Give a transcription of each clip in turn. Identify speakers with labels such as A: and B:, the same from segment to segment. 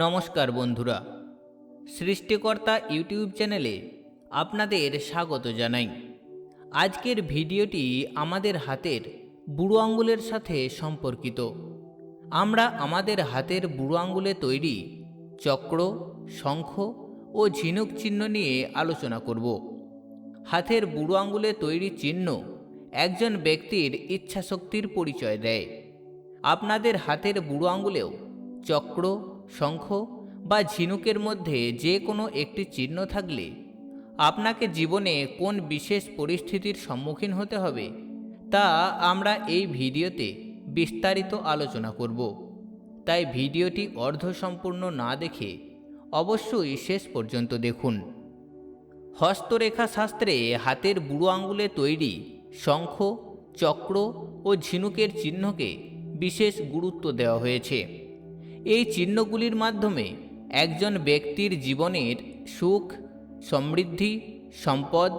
A: নমস্কার বন্ধুরা, সৃষ্টিকর্তা ইউটিউব চ্যানেলে আপনাদের স্বাগত জানাই। আজকের ভিডিওটি আমাদের হাতের বুড়ো আঙ্গুলের সাথে সম্পর্কিত। আমরা আমাদের হাতের বুড়ো আঙ্গুলে তৈরি চক্র, শঙ্খ ও ঝিনুক চিহ্ন নিয়ে আলোচনা করব। হাতের বুড়ো আঙ্গুলে তৈরি চিহ্ন একজন ব্যক্তির ইচ্ছাশক্তির পরিচয় দেয়। আপনাদের হাতের বুড়ো আঙ্গুলেও চক্র শঙ্খ বা ঝিনুকের মধ্যে যে কোনো একটি চিহ্ন থাকলে আপনাকে জীবনে কোন বিশেষ পরিস্থিতির সম্মুখীন হতে হবে তা আমরা এই ভিডিওতে বিস্তারিত আলোচনা করব। তাই ভিডিওটি অর্ধসম্পূর্ণ না দেখে অবশ্যই শেষ পর্যন্ত দেখুন। হস্তরেখা শাস্ত্রে হাতের বুড়ো আঙ্গুলে তৈরি শঙ্খ, চক্র ও ঝিনুকের চিহ্নকে বিশেষ গুরুত্ব দেওয়া হয়েছে। এই চিহ্নগুলির মাধ্যমে একজন ব্যক্তির জীবনের সুখ, সমৃদ্ধি, সম্পদ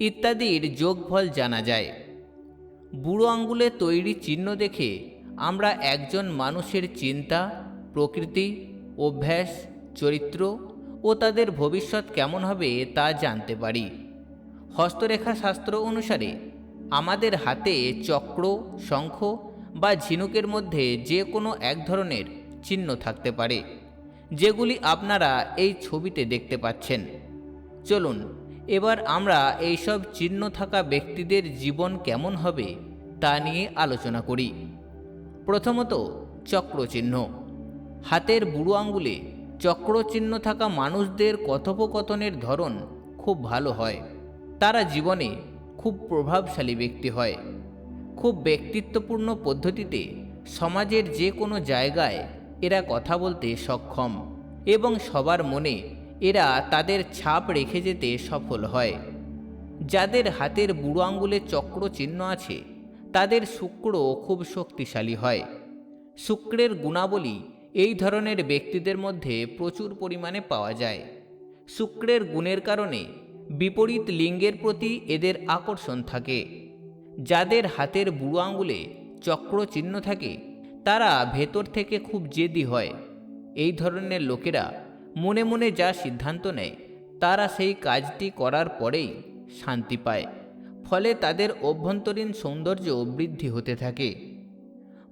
A: ইত্যাদির যোগফল জানা যায়। বুড়ো আঙ্গুলে তৈরি চিহ্ন দেখে আমরা একজন মানুষের চিন্তা, প্রকৃতি, অভ্যাস, চরিত্র ও তাদের ভবিষ্যৎ কেমন হবে তা জানতে পারি। হস্তরেখা শাস্ত্র অনুসারে আমাদের হাতে চক্র, শঙ্খ বা ঝিনুকের মধ্যে যে কোনো এক ধরনের চিহ্ন থাকতে পারে, যেগুলি আপনারা এই ছবিতে দেখতে পাচ্ছেন। চলুন, এবার আমরা এইসব চিহ্ন থাকা ব্যক্তিদের জীবন কেমন হবে তা নিয়ে আলোচনা করি। প্রথমত, চক্রচিহ্ন। হাতের বুড়ো আঙ্গুলে চক্রচিহ্ন থাকা মানুষদের কথোপকথনের ধরন খুব ভালো হয়। তারা জীবনে খুব প্রভাবশালী ব্যক্তি হয়। খুব ব্যক্তিত্বপূর্ণ পদ্ধতিতে সমাজের যে কোনো জায়গায় এরা কথা বলতে সক্ষম এবং সবার মনে এরা তাদের ছাপ রেখে যেতে সফল হয়। যাদের হাতের বুড়ো আঙ্গুলে চক্র চিহ্ন আছে, তাদের শুক্র খুব শক্তিশালী হয়। শুক্রের গুণাবলী এই ধরনের ব্যক্তিদের মধ্যে প্রচুর পরিমাণে পাওয়া যায়। শুক্রের গুণের কারণে বিপরীত লিঙ্গের প্রতি এদের আকর্ষণ থাকে। যাদের হাতের বুড়ো আঙ্গুলে চক্র চিহ্ন থাকে তারা ভেতর থেকে খুব জেদি হয়। এই ধরনের লোকেরা মনে মনে যা সিদ্ধান্ত নেয়, তারা সেই কাজটি করার পরেই শান্তি পায়, ফলে তাদের অভ্যন্তরীণ সৌন্দর্য বৃদ্ধি হতে থাকে।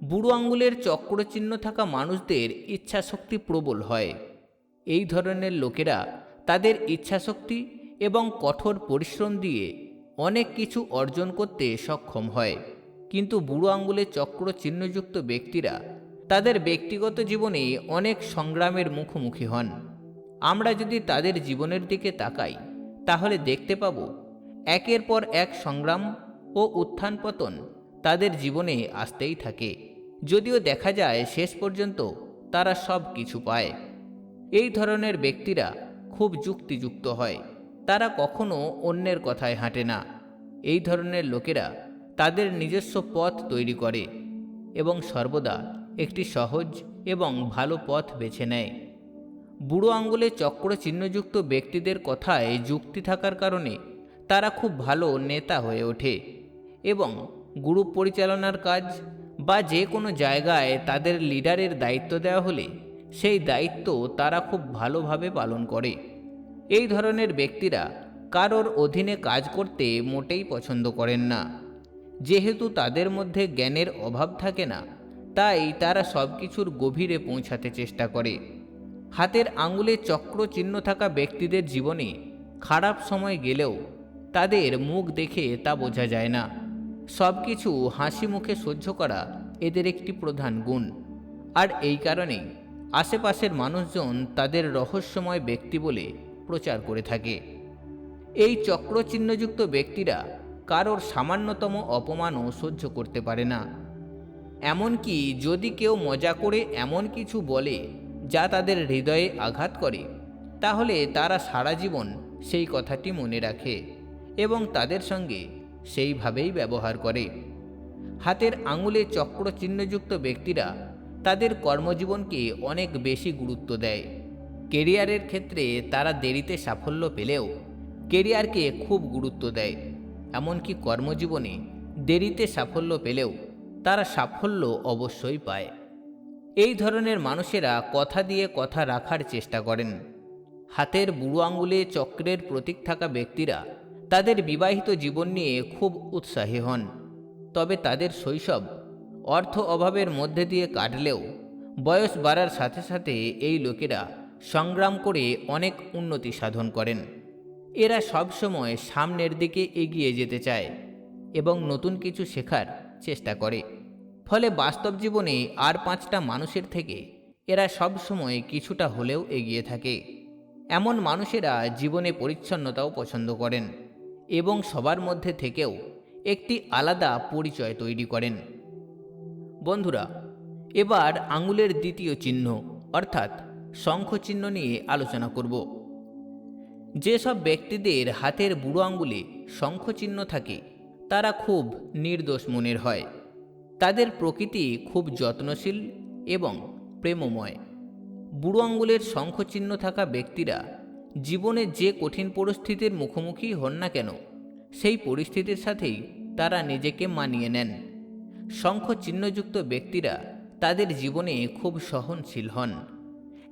A: বুড়ো আঙ্গুলের চক্রচিহ্ন থাকা মানুষদের ইচ্ছাশক্তি প্রবল হয়। এই ধরনের লোকেরা তাদের ইচ্ছাশক্তি এবং কঠোর পরিশ্রম দিয়ে অনেক কিছু অর্জন করতে সক্ষম হয়। কিন্তু বুড়ো আঙ্গুলে চক্র চিহ্নযুক্ত ব্যক্তিরা তাদের ব্যক্তিগত জীবনে অনেক সংগ্রামের মুখোমুখি হন। আমরা যদি তাদের জীবনের দিকে তাকাই, তাহলে দেখতে পাব একের পর এক সংগ্রাম ও উত্থান পতন তাদের জীবনে আসতেই থাকে। যদিও দেখা যায় শেষ পর্যন্ত তারা সব কিছু পায়। এই ধরনের ব্যক্তিরা খুব যুক্তিযুক্ত হয়। তারা কখনো অন্যের কথায় হাঁটে না। এই ধরনের লোকেরা তাদের নিজস্ব পথ তৈরি করে এবং সর্বদা একটি সহজ এবং ভালো পথ বেছে নেয়। বুড়ো আঙ্গুলে চক্র চিহ্নযুক্ত ব্যক্তিদের কথায় যুক্তি থাকার কারণে তারা খুব ভালো নেতা হয়ে ওঠে এবং গ্রুপ পরিচালনার কাজ বা যে কোনো জায়গায় তাদের লিডারের দায়িত্ব দেওয়া হলে সেই দায়িত্ব তারা খুব ভালোভাবে পালন করে। এই ধরনের ব্যক্তিরা কারোর অধীনে কাজ করতে মোটেই পছন্দ করেন না। যেহেতু তাদের মধ্যে জ্ঞানের অভাব থাকে না, তাই তারা সব কিছুর গভীরে পৌঁছাতে চেষ্টা করে। হাতের আঙুলে চক্র চিহ্ন থাকা ব্যক্তিদের জীবনে খারাপ সময় গেলেও তাদের মুখ দেখে তা বোঝা যায় না। সব কিছু হাসি মুখে সহ্য করা এদের একটি প্রধান গুণ। আর এই কারণেই আশেপাশের মানুষজন তাদের রহস্যময় ব্যক্তি বলে প্রচার করে থাকে। এই চক্রচিহ্নযুক্ত ব্যক্তিরা কারোর সামান্যতম অপমানও সহ্য করতে পারে না। এমনকি যদি কেউ মজা করে এমন কিছু বলে যা তাদের হৃদয়ে আঘাত করে, তাহলে তারা সারা জীবন সেই কথাটি মনে রাখে এবং তাদের সঙ্গে সেইভাবেই ব্যবহার করে। হাতের আঙুলে চক্র চিহ্নযুক্ত ব্যক্তিরা তাদের কর্মজীবনকে অনেক বেশি গুরুত্ব দেয়। কেরিয়ারের ক্ষেত্রে তারা দেরিতে সাফল্য পেলেও কেরিয়ারকে খুব গুরুত্ব দেয়। এমনকি কর্মজীবনে দেরিতে সাফল্য পেলেও তারা সাফল্য অবশ্যই পায়। এই ধরনের মানুষেরা কথা দিয়ে কথা রাখার চেষ্টা করেন। হাতের বুড়ো আঙুলে চক্রের প্রতীক থাকা ব্যক্তিরা তাদের বিবাহিত জীবন নিয়ে খুব উৎসাহী হন। তবে তাদের শৈশব অর্থ অভাবের মধ্যে দিয়ে কাটলেও বয়স বাড়ার সাথে সাথে এই লোকেরা সংগ্রাম করে অনেক উন্নতি সাধন করেন। এরা সবসময় সামনের দিকে এগিয়ে যেতে চায় এবং নতুন কিছু শেখার চেষ্টা করে। ফলে বাস্তব জীবনে আর পাঁচটা মানুষের থেকে এরা সবসময় কিছুটা হলেও এগিয়ে থাকে। এমন মানুষেরা জীবনে পরিচ্ছন্নতাও পছন্দ করেন এবং সবার মধ্যে থেকেও একটি আলাদা পরিচয় তৈরি করেন। বন্ধুরা, এবার আঙুলের দ্বিতীয় চিহ্ন, অর্থাৎ শঙ্খ চিহ্ন নিয়ে আলোচনা করব। যেসব ব্যক্তিদের হাতের বুড়ো আঙুলে শঙ্খ চিহ্ন থাকে, তারা খুব নির্দোষ মনের হয়। তাদের প্রকৃতি খুব যত্নশীল এবং প্রেমময়। বুড়ো আঙুলের শঙ্খ চিহ্ন থাকা ব্যক্তিরা জীবনে যে কঠিন পরিস্থিতির মুখোমুখি হন না কেন, সেই পরিস্থিতির সাথেই তারা নিজেকে মানিয়ে নেন। শঙ্খ চিহ্নযুক্ত ব্যক্তিরা তাদের জীবনে খুব সহনশীল হন।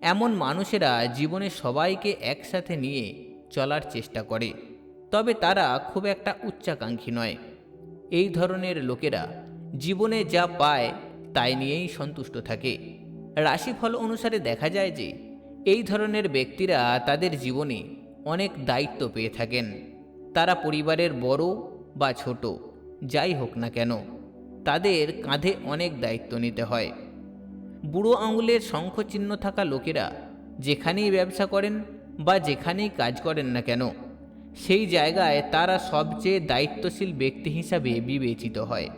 A: এমন মানুষেরা জীবনে সবাইকে একসাথে নিয়ে চলার চেষ্টা করে, তবে তারা খুব একটা উচ্চাকাঙ্ক্ষী নয়। এই ধরনের লোকেরা জীবনে যা পায় তাই নিয়েই সন্তুষ্ট থাকে। রাশিফল অনুসারে দেখা যায় যে, এই ধরনের ব্যক্তিরা তাদের জীবনে অনেক দায়িত্ব পেয়ে থাকেন। তারা পরিবারের বড় বা ছোট, যাই হোক না কেন, তাদের কাঁধে অনেক দায়িত্ব নিতে হয়। বুড়ো আঙুলের শঙ্খ চিহ্ন থাকা লোকেরা যেখানেই ব্যবসা করেন বা যেখানেই কাজ করেন না কেন, সেই জায়গায় তারা সবচেয়ে দায়িত্বশীল ব্যক্তি হিসাবে বিবেচিত হয়।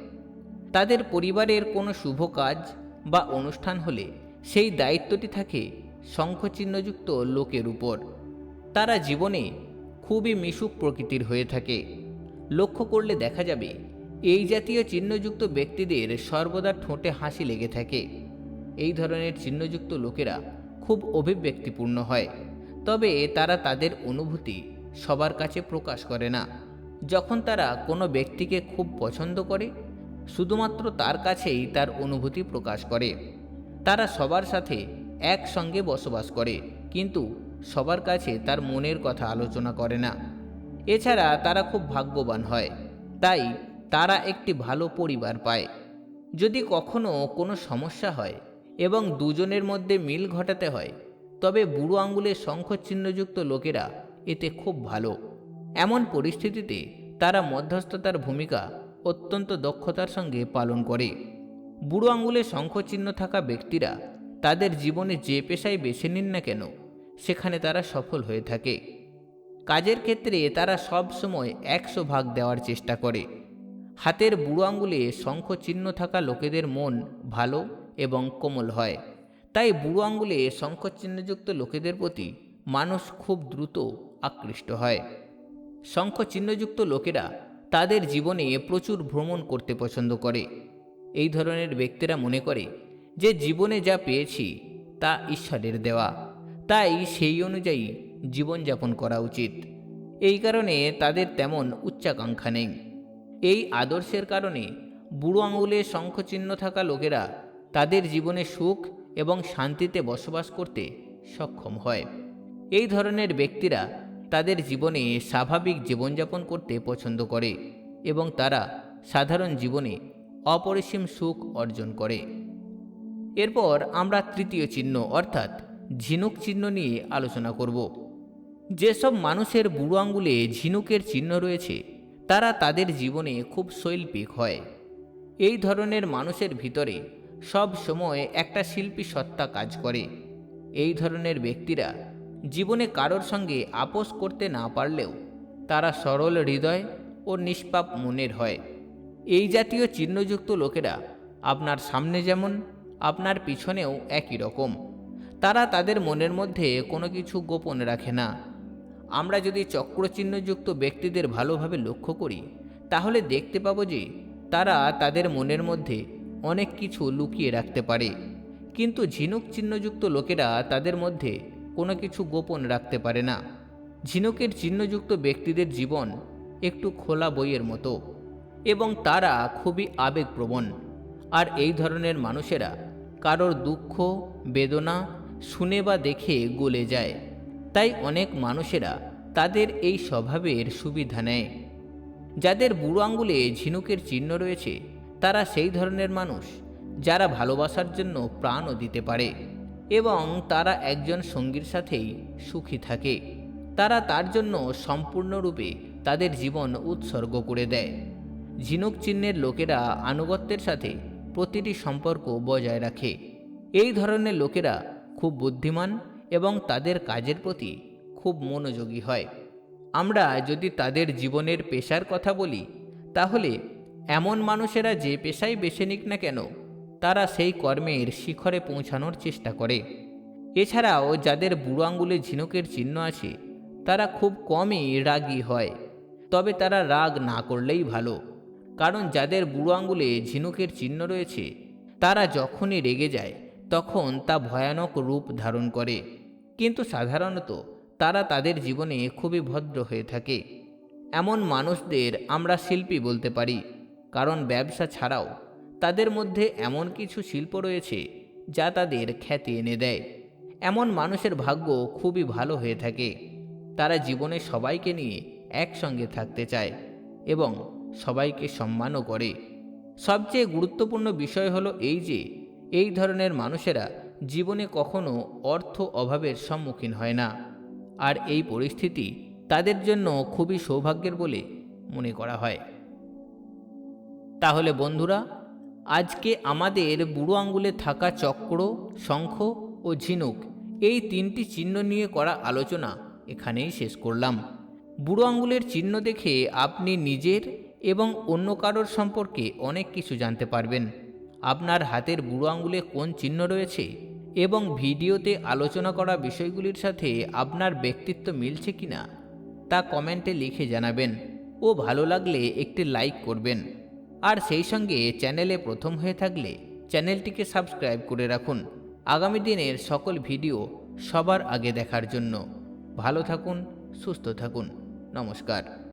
A: তাদের পরিবারের কোনো শুভ কাজ বা অনুষ্ঠান হলে সেই দায়িত্বটি থাকে শঙ্খচিহ্নযুক্ত লোকের উপর। তারা জীবনে খুবই মিশুক প্রকৃতির হয়ে থাকে। লক্ষ্য করলে দেখা যাবে, এই জাতীয় চিহ্নযুক্ত ব্যক্তিদের সর্বদা ঠোঁটে হাসি লেগে থাকে। এই ধরনের চিহ্নযুক্ত লোকেরা খুব অভিব্যক্তিপূর্ণ হয়। তবে তারা তাদের অনুভূতি সবার কাছে প্রকাশ করে না। যখন তারা কোনো ব্যক্তিকে খুব পছন্দ করে, শুধুমাত্র তার কাছেই তার অনুভূতি প্রকাশ করে। তারা সবার সাথে একসঙ্গে বসবাস করে, কিন্তু সবার কাছে তার মনের কথা আলোচনা করে না। এছাড়া তারা খুব ভাগ্যবান হয়, তাই তারা একটি ভালো পরিবার পায়। যদি কখনো কোনো সমস্যা হয় এবং দুজনের মধ্যে মিল ঘটাতে হয় তবে বুড়ো আঙ্গুলের শঙ্খচিহ্নযুক্ত লোকেরা এতে খুব ভালো। এমন পরিস্থিতিতে তারা মধ্যস্থতার ভূমিকা অত্যন্ত দক্ষতার সঙ্গে পালন করে। বুড়ো আঙ্গুলে শঙ্খচিহ্ন থাকা ব্যক্তিরা তাদের জীবনে যে পেশায় বেছে নিন না কেন, সেখানে তারা সফল হয়ে থাকে। কাজের ক্ষেত্রে তারা সব সময় একশো ভাগ দেওয়ার চেষ্টা করে। হাতের বুড়ো আঙ্গুলে শঙ্খ চিহ্ন থাকা লোকেদের মন ভালো এবং কোমল হয়। তাই বুড়ো আঙ্গুলে শঙ্খ চিহ্নযুক্ত লোকেদের প্রতি মানুষ খুব দ্রুত আকৃষ্ট হয়। শঙ্খ চিহ্নযুক্ত লোকেরা তাদের জীবনে প্রচুর ভ্রমণ করতে পছন্দ করে। এই ধরনের ব্যক্তিরা মনে করে যে জীবনে যা পেয়েছি তা ঈশ্বরের দেওয়া। তাই সেই অনুযায়ী জীবনযাপন করা উচিত। এই কারণে তাদের তেমন উচ্চাকাঙ্ক্ষা নেই। এই আদর্শের কারণে বুড়ো আঙুলে শঙ্খচিহ্ন থাকা লোকেরা তাদের জীবনে সুখ এবং শান্তিতে বসবাস করতে সক্ষম হয়। এই ধরনের ব্যক্তিরা তাদের জীবনে স্বাভাবিক জীবনযাপন করতে পছন্দ করে এবং তারা সাধারণ জীবনে অপরিসীম সুখ অর্জন করে। এরপর আমরা তৃতীয় চিহ্ন, অর্থাৎ ঝিনুক চিহ্ন নিয়ে আলোচনা করব। যেসব মানুষের বুড়ো আঙ্গুলে ঝিনুকের চিহ্ন রয়েছে, তারা তাদের জীবনে খুব শৈল্পিক হয়। এই ধরনের মানুষের ভিতরে সব সময় একটা শিল্পী সত্তা কাজ করে। এই ধরনের ব্যক্তিরা জীবনে কারোর সঙ্গে আপোষ করতে না পারলেও তারা সরল হৃদয় ও নিষ্পাপ মনের হয়। এই জাতীয় চিহ্নযুক্ত লোকেরা আপনার সামনে যেমন, আপনার পিছনেও একই রকম। তারা তাদের মনের মধ্যে কোনো কিছু গোপন রাখে না। আমরা যদি চক্রচিহ্নযুক্ত ব্যক্তিদের ভালোভাবে লক্ষ্য করি, তাহলে দেখতে পাবো যে তারা তাদের মনের মধ্যে অনেক কিছু লুকিয়ে রাখতে পারে। কিন্তু ঝিনুক চিহ্নযুক্ত লোকেরা তাদের মধ্যে কোনো কিছু গোপন রাখতে পারে না। ঝিনুকের চিহ্নযুক্ত ব্যক্তিদের জীবন একটু খোলা বইয়ের মতো এবং তারা খুবই আবেগপ্রবণ। আর এই ধরনের মানুষেরা কারোর দুঃখ, বেদনা শুনে বা দেখে গলে যায়। তাই অনেক মানুষেরা তাদের এই স্বভাবের সুবিধা নেয়। যাদের বুড়ো আঙ্গুলে ঝিনুকের চিহ্ন রয়েছে তারা সেই ধরনের মানুষ যারা ভালোবাসার জন্য প্রাণও দিতে পারে এবং তারা একজন সঙ্গীর সাথেই সুখী থাকে। তারা তার জন্য সম্পূর্ণরূপে তাদের জীবন উৎসর্গ করে দেয়। ঝিনুক চিহ্নের লোকেরা আনুগত্যের সাথে প্রতিটি সম্পর্ক বজায় রাখে। এই ধরনের লোকেরা খুব বুদ্ধিমান এবং তাদের কাজের প্রতি খুব মনোযোগী হয়। আমরা যদি তাদের জীবনের পেশার কথা বলি, তাহলে এমন মানুষেরা যে পেশাই বেছে নিক না কেন, তারা সেই কর্মের শিখরে পৌঁছানোর চেষ্টা করে। এছাড়াও যাদের বুড়ো আঙ্গুলে ঝিনুকের চিহ্ন আছে, তারা খুব কমই রাগী হয়। তবে তারা রাগ না করলেই ভালো, কারণ যাদের বুড়ো আঙ্গুলে ঝিনুকের চিহ্ন রয়েছে, তারা যখনই রেগে যায়, তখন তা ভয়ানক রূপ ধারণ করে। কিন্তু সাধারণত তারা তাদের জীবনে খুবই ভদ্র হয়ে থাকে। এমন মানুষদের আমরা শিল্পী বলতে পারি। কারণ ব্যবসা ছাড়াও তাদের মধ্যে এমন কিছু শিল্প রয়েছে যা তাদের খ্যাতি এনে দেয়। এমন মানুষের ভাগ্য খুবই ভালো হয়ে থাকে। তারা জীবনে সবাইকে নিয়ে একসঙ্গে থাকতে চায় এবং সবাইকে সম্মানও করে। সবচেয়ে গুরুত্বপূর্ণ বিষয় হলো এই যে, এই ধরনের মানুষেরা জীবনে কখনো অর্থ অভাবের সম্মুখীন হয় না। আর এই পরিস্থিতি তাদের জন্য খুবই সৌভাগ্যের বলে মনে করা হয়। তাহলে বন্ধুরা, আজকে আমাদের বুড়ো আঙ্গুলে থাকা চক্র, শঙ্খ ও ঝিনুক এই তিনটি চিহ্ন নিয়ে করা আলোচনা এখানেই শেষ করলাম। বুড়ো আঙ্গুলের চিহ্ন দেখে আপনি নিজের এবং অন্য কারোর সম্পর্কে অনেক কিছু জানতে পারবেন। আপনার হাতের বুড়ো আঙ্গুলে কোন চিহ্ন রয়েছে এবং ভিডিওতে আলোচনা করা বিষয়গুলির সাথে আপনার ব্যক্তিত্ব মিলছে কিনা তা কমেন্টে লিখে জানাবেন। ও ভালো লাগলে একটি লাইক করবেন। আর সেই সঙ্গে চ্যানেলে প্রথম হয়ে থাকলে চ্যানেলটিকে সাবস্ক্রাইব করে রাখুন। আগামী দিনের সকল ভিডিও সবার আগে দেখার জন্য ভালো থাকুন, সুস্থ থাকুন। নমস্কার।